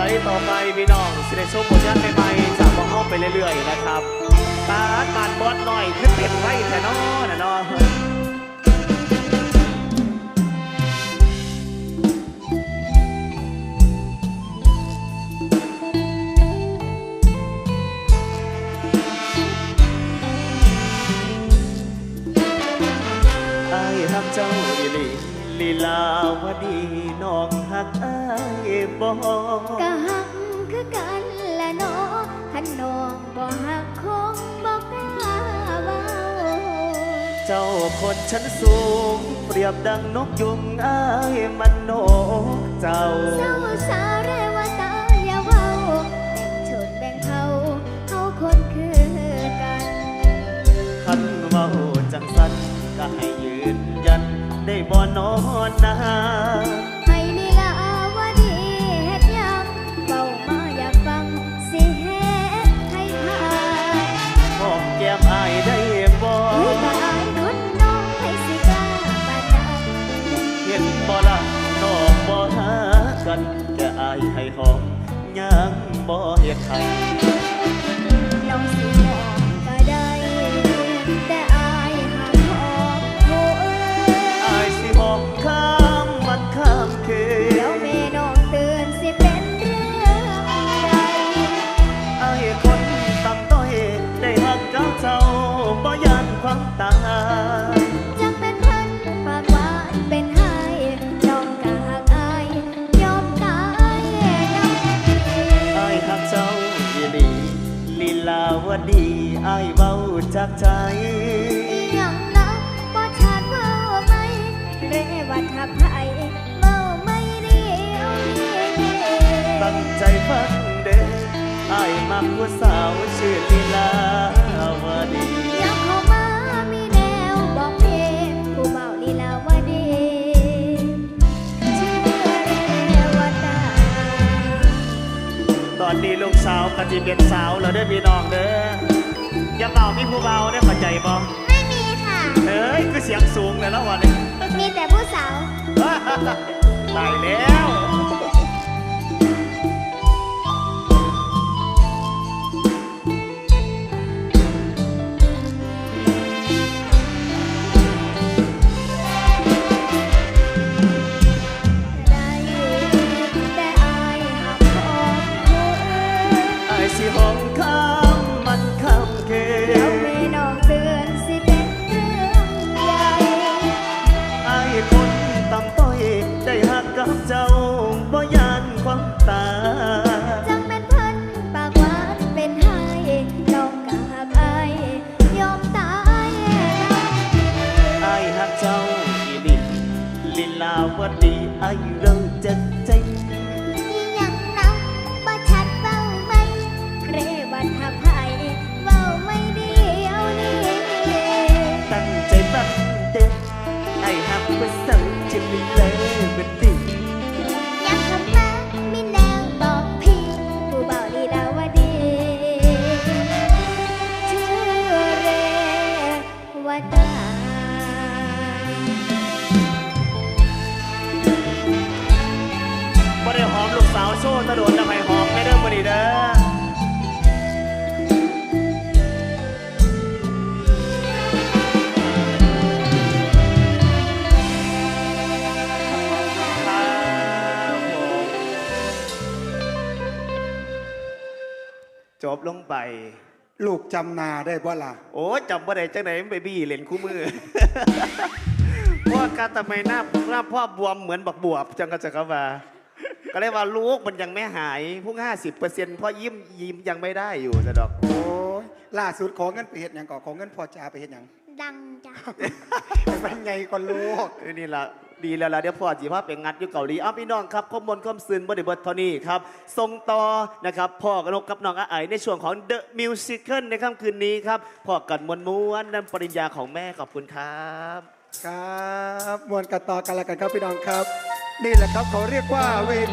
ลอรี่ต่อไปพี่น้องเสด้ชมผลงานใหม่ๆจากพวกเขาไปเรื่อยๆนะครับตาดบานบอดหน่อยขึ้นเป็นไว้แต่น้อนะเนออายฮักเจ้าอีลีลีลาวดีน้องฮักอ้า ยบ่กะหักคือกันละเนาะขันน้องบ่หักคงบ่กล้าเว้าเจ้าคนชั้นสูง เปรียบดังนกยุงอายมันนกเจ้าเศร้าสาเรวตาอย่าเว้าแบ่งชนแบ่งเผ่าเฮาคนคือกันคันเว้าจังสันก็ให้ยืนยันได้บ่นอนนา ให้หอมยังบ่เฮ็ดให้ จากใจยังนะบ่ชัดเมาไหมเรวัดหักไผเมาไม่เดียวนี้ตั้งใจฟังเด้ออายมักผู้สาวชื่อลีลาวดีอยากเข้ามามีแนวบอกเพผู้เมาลีลาวดี ชื่อเรวตา ตอนนี้ลูกสาวกะจิเป็นสาวแล้วเด้อพี่น้องเด้อ อย่าเบามีผู้เบาได้อเข้าใจบ่ไม่มีค่ะเฮ้ยคือเสียงสูงเลยแล้ววันนี้มีแต่ผู้สาวตายแล้วได้แต่อายหักของผู้อื่นไอ้ายสิห้องข้า เราจะใจยังนับบ่ชัดเบ้าไหมเรวันหักไผเบ้าไม่เดียวนี้ตั้งใจบังเด็กไอ้ายหักว่าเสาจะไม่เลยบันดี จบลงไป ลูกจำนาได้บ่ล่ะโอ้จำบ่ได้จังไหนมันไปบี้เล่นคู่มือพ่อการทำไมหน้าหน้าพ่อบวมเหมือนบักบวบจังก็จะเข้ามาก็เลยว่าลูกมันยังไม่หายพุ่งห้าสิบเปอร์เซ็นต์พ่อยิ้มยิ้มยังไม่ได้อยู่จะดอก โอ้ยล่าสุดขอเงินไปเฮ็ดหยังก่อขอเงินพ่อจ่าไปเฮ็ดหยังดังจ้ะเป็นไงก่อนลูก เอ้ยนี่ละ ดีแล้วล่ะเดี๋ยวพ่อจีภาพเป็นงัดอยู่เกาหลีอ้าวพี่น้องครับข้อมูลข้อมซึนบริบทเท่านี้ครับส่งต่อนะครับพ่อกนกกับน้องอาไอในช่วงของ The Musical ในค่ำคืนนี้ครับพ่อกันมวลม้วนนั่นปริญญาของแม่ขอบคุณครับครับมวลกันต่อกันละกันครับพี่น้องครับ นี่แหละครับเขาเรียกว่าเวที